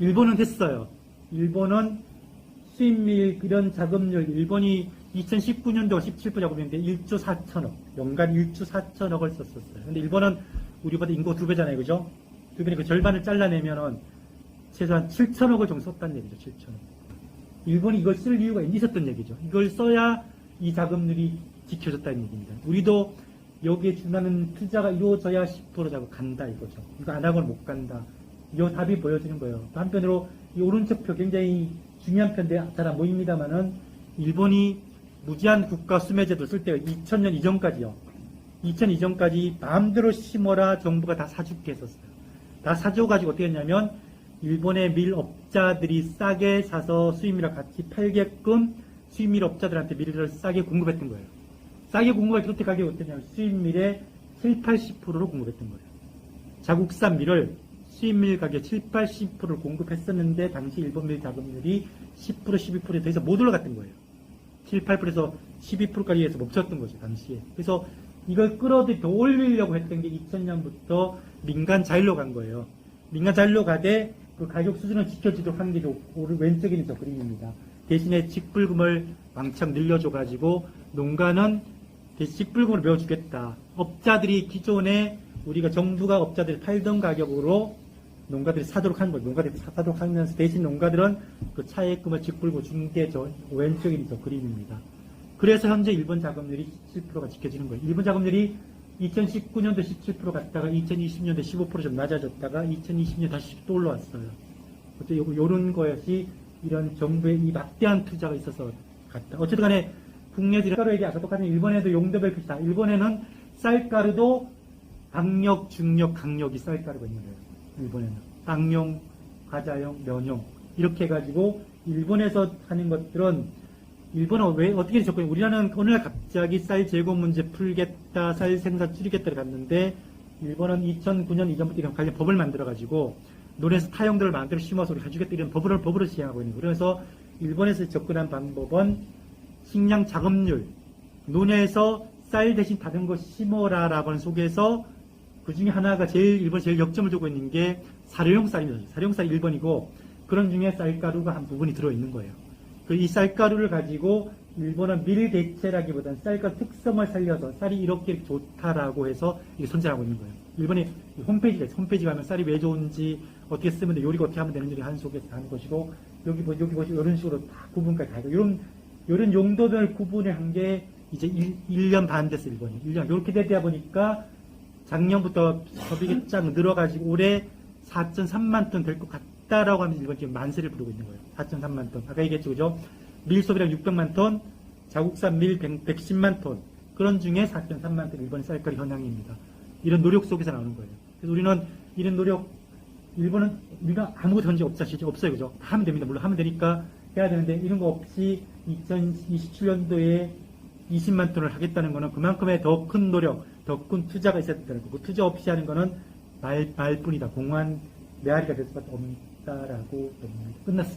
일본은 했어요. 일본은 수입밀 이런 자금률 일본이 2019년도 17% 자금인데 1조 4천억 연간 1조 4천억을 썼었어요. 근데 일본은 우리보다 인구 두 배잖아요, 그죠? 두 배니 그 절반을 잘라내면은 최소한 7천억을 정도 썼다는 얘기죠, 7천억. 일본이 이걸 쓸 이유가 있었던 얘기죠. 이걸 써야 이 자금률이 지켜졌다는 얘기입니다. 우리도 여기에 준하는 투자가 이루어져야 10% 자금 간다 이거죠. 이거 안 하고는 못 간다. 이 답이 보여지는 거예요. 또 한편으로 이 오른쪽 표 굉장히 중요한 편인데 잘 안 보입니다만은 일본이 무제한 국가 수매제도 쓸 때가 2000년 이전까지요. 2000 이전까지 마음대로 심어라 정부가 다 사줄게 했었어요. 다 사줘가지고 어떻게 했냐면 일본의 밀업자들이 싸게 사서 수입밀을 같이 팔게끔 수입밀 업자들한테 밀을 싸게 공급했던 거예요. 싸게 공급할 때 그때 가격이 어땠냐면 수입밀의 7, 80%로 공급했던 거예요. 자국산 밀을 수입밀 가격 7, 80%를 공급했었는데 당시 일본 밀 자금률이 10% 12%에 더 이상 못 올라갔던 거예요. 7, 8%에서 12%까지 해서 멈췄던 거죠, 당시에. 그래서 이걸 끌어들이 더 올리려고 했던 게 2000년부터 민간 자율로 간 거예요. 민간 자율로 가되 그 가격 수준은 지켜지도록 하는 게 오른 왼쪽에는 저 그림입니다. 대신에 직불금을 왕창 늘려줘가지고 농가는 직불금을 메워주겠다. 업자들이 기존에 우리가 정부가 업자들이 팔던 가격으로 농가들이 사도록 하는 거죠. 농가들이 사도록 하면서 대신 농가들은 그 차액금을 직불고 준게저 그림입니다. 그래서 현재 일본 자금률이 17%가 지켜지는 거예요. 일본 자금률이 2019년도 17% 갔다가 2020년도 15%좀 낮아졌다가 2020년 다시 또 올라왔어요. 어째 요, 요런 것이 이런 정부의 이 막대한 투자가 있어서 갔다. 어쨌든 간에 국내들이 쌀가루에게 아까 똑같은 일본에도 용도별 표시다. 일본에는 쌀가루도 악력, 중력, 강력이 쌀가루가 있는 거예요. 일본에는. 빵용, 과자용, 면용. 이렇게 해가지고 일본에서 하는 것들은 일본은 왜 어떻게 접근해? 우리나라는 어느 날 갑자기 쌀 재고 문제 풀겠다, 쌀 생산 줄이겠다를 갔는데 일본은 2009년 이전부터 이런 관련 법을 만들어가지고 논에서 타용들을 마음대로 심어서 우리 가주겠다 이런 법을 법으로 시행하고 있는 거예요. 그래서 일본에서 접근한 방법은 식량 자금률, 논에서 쌀 대신 다른 거 심어라라고 하는 속에서 그 중에 하나가 제일 일본 제일 역점을 두고 있는 게 사료용 쌀입니다. 사료용 쌀 1번이고 그런 중에 쌀가루가 한 부분이 들어있는 거예요. 그 이 쌀가루를 가지고 일본은 밀 대체라기보다는 쌀가루 특성을 살려서 쌀이 이렇게 좋다라고 해서 이게 선전하고 있는 거예요. 일본의 홈페이지가 있어요. 홈페이지 가면 쌀이 왜 좋은지 어떻게 쓰면 돼, 요리가 어떻게 하면 되는지 한 속에서 하는 것이고 여기 보 여기 보시면 이런 식으로 다 구분까지 다 하고 이런 이런 용도별 구분을 한 게 이제 1, 년반 됐어 일본이 1년 이렇게 되다 보니까 작년부터 소비가 쫙 늘어가지고 올해 4.3만 톤 될 것 같다라고 하면서 일본 지금 만세를 부르고 있는 거예요. 4.3만 톤. 아까 얘기했죠, 그죠? 밀 소비량 600만 톤, 자국산 밀 100, 110만 톤. 그런 중에 4.3만 톤 일본의 쌀가루 현황입니다. 이런 노력 속에서 나오는 거예요. 그래서 우리는 이런 노력, 일본은 우리가 아무것도 현재 없다시피 없어요, 그죠? 다 하면 됩니다. 물론 하면 되니까 해야 되는데 이런 거 없이 2027년도에 20만 톤을 하겠다는 거는 그만큼의 더 큰 노력, 더큰 투자가 있어야 된다는 거고 투자 없이 하는 거는 말, 말뿐이다. 공허한 메아리가 될 수밖에 없다라고. 끝났습니다.